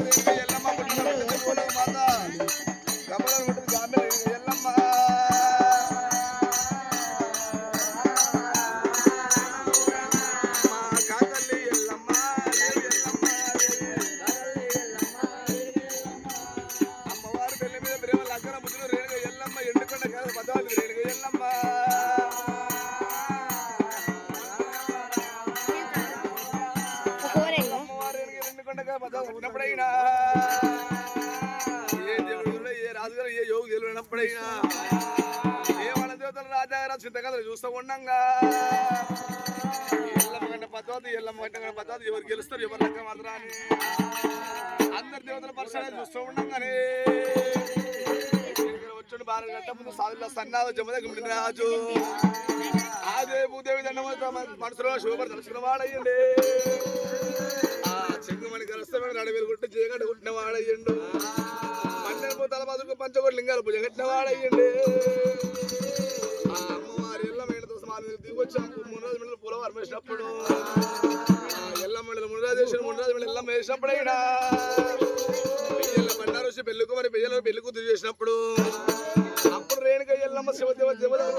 ఎల్లమ్మ ఏ రాజుగారు ఏ యోగు తెలియనప్పుడైనా ఏ మన దేవతలు రాజాగారు చింతకథలు చూస్తూ ఉండంగా. ఎల్లమ్మ కంటే పద్ధతి ఎల్లమ్మ కంటే పద్ధతి ఎవరు గెలుస్తారు ఎవరు లెక్క మాత్రాన్ని? అని అందరి దేవతల పరిసరాలు చూస్తూ ఉండంగానే. వచ్చాడు బాగా గంట ముందు సాధుల సన్నాద జమద రాజు. ఆదే భూదేవి దండ మనసులో శోభ దర్శన వాడయ్యండి. ఆ చెంగుమణి కలుస్తామని నడవేలు కొట్టి జయగడ్డ కొట్టిన వాడయ్యండు. పన్నెండు పూతాల లింగాల పంచకోటి లింగాలు భుజ కట్టిన ఆ అమ్మవారి ఎల్ల మేడతో సమాధి దిగొచ్చి మూడు రోజుల మిడలు పూల వర్మేసినప్పుడు ఎల్ల మెడలు మునరాజు చేసిన మునరాజు మెడలు ఎల్ల వేసినప్పుడైనా పెయ్యల బండారు వచ్చి పెళ్ళికు మరి పెయ్యల పెళ్ళి కూతురు చేసినప్పుడు అప్పుడు రేణుక ఎల్లమ్మ శివదేవ దేవదంగ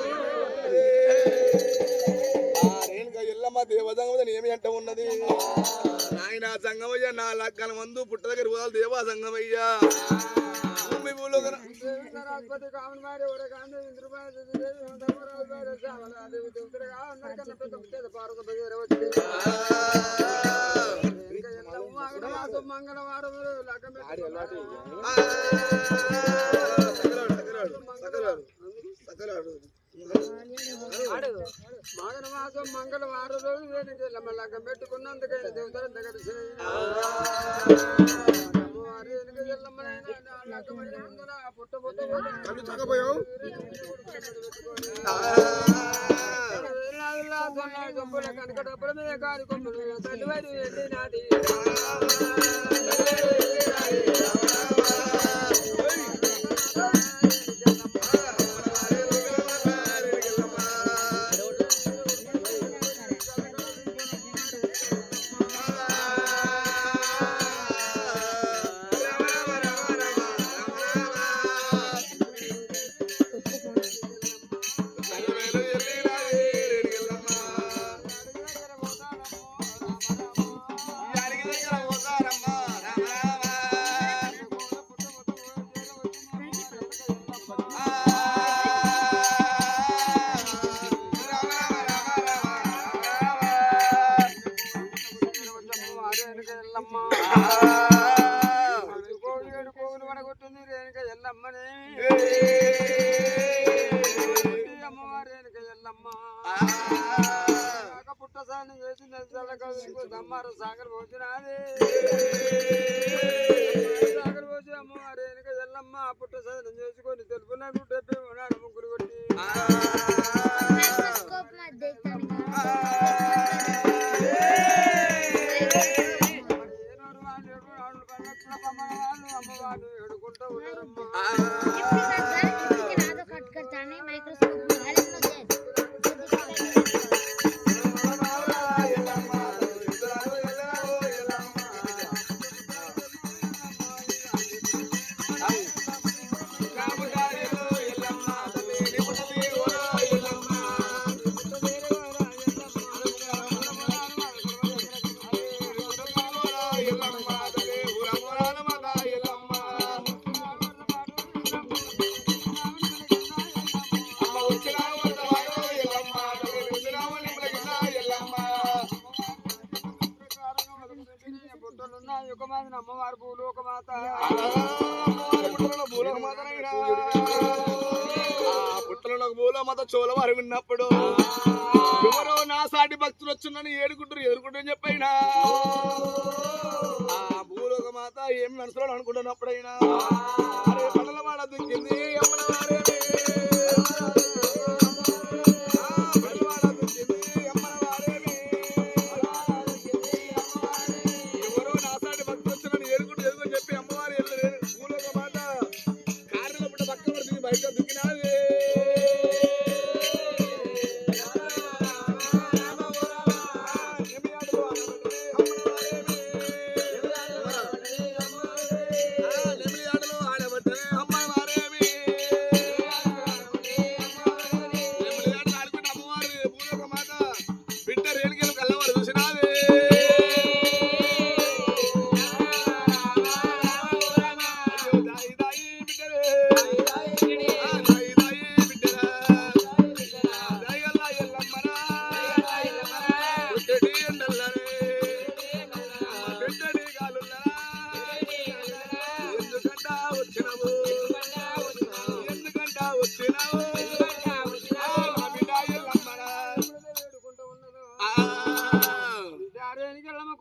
రేణుక ఎల్లమ్మ దేవదంగ ఏమి అంట ఉన్నది నాయన సంగమయ్య నా లక్కల మందు పుట్ట దగ్గర పోదాలు దేవా సంగమయ్య భూమి భూలోకన సరస్వతి పెద్ద పార్వత వచ్చి మాఘన మాసం మంగళవారం రోజు వేడికి లగ్గం పెట్టుకున్నందుకైనా దేవతల దగ్గర చేయి. అమ్మవారి వెనుక ఎల్లమ్మనైనా నా లగ్గమైన ముందర పుట్ట పుట్ట పుట్ట కళ్ళు చక్కపోయావు కనుక డబ్బుల మీద కాని కొమ్ములు తల్లివారి కాక పుట్టసాన్ని చేసి నెలకొ దమ్మార సాగర్ పోసినది సాగర్ పోసి అమ్మవారు రేణుక ఎల్లమ్మ పుట్టసాన్ని చేసుకొని తెలుపునకు డెబ్బై ఉన్నాడు ముగ్గురు కొట్టి. భూలోకమాత పుట్టలో పూలమాత చోల వారు విన్నప్పుడు ఎవరో నా సాటి భక్తులు వచ్చిందని ఏడుకుంటారు ఎదుర్కొంటారు చెప్పైనా. ఆ భూలోక మాత ఏం మనసులో అనుకుంటున్నప్పుడైనా.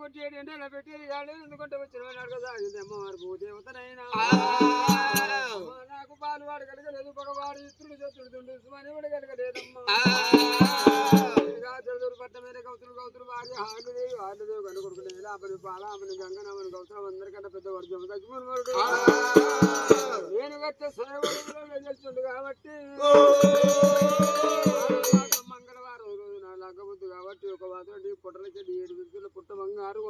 వెంట వచ్చిన వాడు సాగింది అమ్మవారు భూదేవతనైనా. అమ్మ, నాకు పాలు వాడు కలగలేదు పగవాడు ఇత్రుడు చతుడు తుండు సుమని వాడు కలగలేదమ్మా చదువురు పట్ట మీద గౌతులు గౌతులు భార్య హాలు దేవి హాలు దేవి కనుకొడుకు నీలాపని పాలాపని గంగనమని గౌతులం అందరికన్నా పెద్ద వర్గం తగ్గిమనుడు నేను కట్టే వెళ్తుండు కాబట్టి నా లగ్గబుద్దు కాబట్టి ఒక వాతోటి పుట్టలకి ఏడు విడుదల పుట్ట బంగారు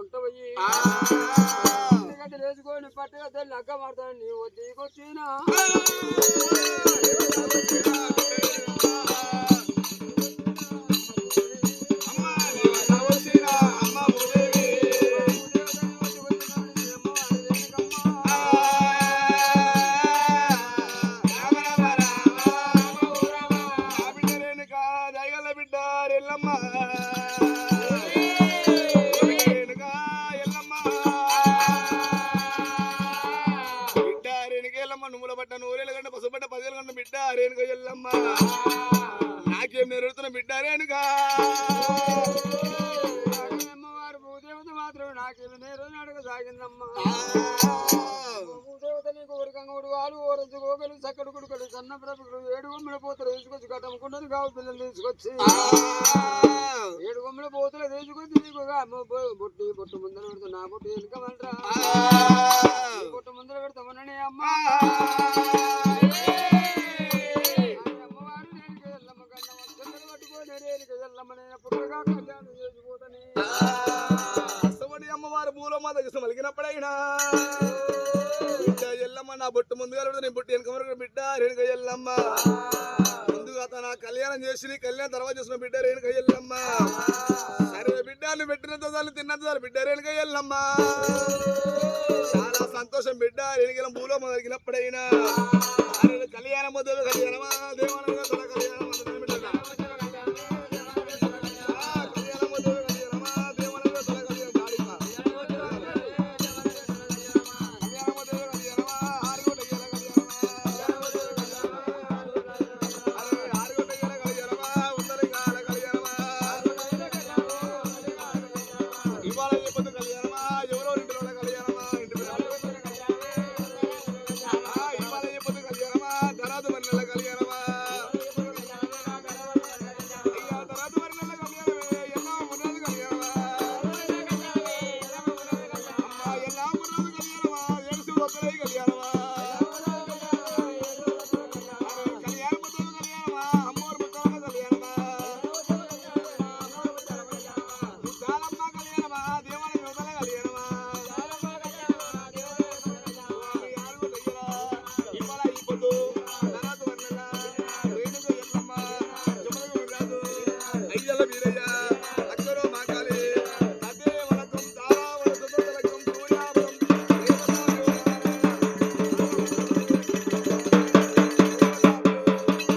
గడ్డ వేసుకొని పట్టుగా లగ్గ మాడతాను నీ వద్దీకొచ్చినా గంట బిడ్డ రేణుక ఎల్లమ్మ నాకేం నెరుగుతున్న బిడ్డ రేణుక అమ్మవారు భూదేవత మాత్రం నాకేమి భూదేవత నీకు గోగలు చక్కడు కుడుకలు సన్న ఏడు గుమ్మల పోతలు తీసుకొచ్చి కట్టముకుండని కావు పిల్లలు తీసుకొచ్చి. ఏడు పోతలు తీసుకొచ్చి నీకు బొట్టి బొట్టు ముందర పెడతా నా బొట్టు వెనుకమంటరా ఈ బొట్టు ముందర పెడతామనని అమ్మ. రేణుక ఎల్లమ్మ నేను పుట్టగా కళ్యాణం చేసిపోతని. అసమడి అమ్మవారు మూలమ్మ దగ్గర మలిగినప్పుడైనా బిడ్డ ఎల్లమ్మ నా బొట్టు ముందుగా నేను బొట్టు వెనక వరకు బిడ్డ రేణుక ఎల్లమ్మ. ముందుగా తన కళ్యాణం చేసి కళ్యాణం తర్వాత చేసిన బిడ్డ రేణుక ఎల్లమ్మ. సరే బిడ్డ నువ్వు పెట్టినంత చాలు తిన్నంత చాలు బిడ్డ రేణుక ఎల్లమ్మ. చాలా సంతోషం బిడ్డ రేణుక భూలో మొదలగినప్పుడైనా కళ్యాణం మొదలు కళ్యాణమా దేవాలయంగా తన కళ్యాణమా